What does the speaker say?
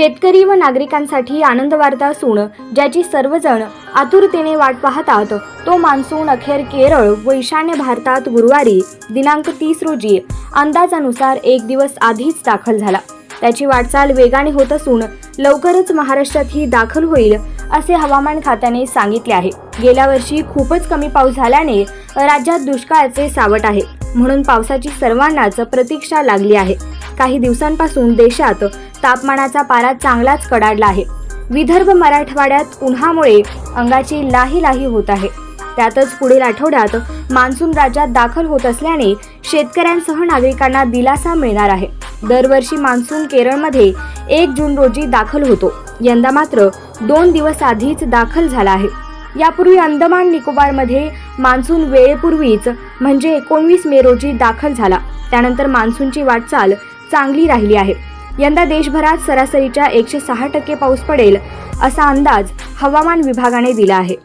शेतकरी व नागरिकांसाठी आनंद वार्ता असून ज्याची सर्वजण आतुरतेने वाट पाहतात. तो मान्सून अखेर केरळ व ईशान्य भारतात गुरुवारी दिनांक तीस रोजी अंदाजानुसार एक दिवस आधीच दाखल झाला. त्याची वाटचाल वेगाने होत असून लवकरच महाराष्ट्रातही दाखल होईल असे हवामान खात्याने सांगितले आहे. गेल्या वर्षी खूपच कमी पाऊस झाल्याने राज्यात दुष्काळाचे सावट आहे. म्हणून पावसाची सर्वांनाच प्रतीक्षा लागली आहे. काही दिवसांपासून देशात तापमानाचा पारा चांगलाच कडाडला आहे. विदर्भ मराठवाड्यात उन्हामुळे अंगाची लाही लाही होत आहे. त्यातच पुढील आठवड्यात मान्सून राज्यात दाखल होत असल्याने शेतकऱ्यांसह नागरिकांना दिलासा मिळणार आहे. दरवर्षी मान्सून केरळमध्ये एक जून रोजी दाखल होतो. यंदा मात्र दोन दिवस आधीच दाखल झाला आहे. यापूर्वी अंदमान निकोबारमध्ये मान्सून वेळेपूर्वीच म्हणजे एकोणवीस मे रोजी दाखल झाला. त्यानंतर मान्सूनची वाटचाल चांगली राहिली आहे. यंदा देशभरात सरासरीच्या एकशे सहा टक्के पाऊस पडेल असा अंदाज हवामान विभागाने दिला आहे.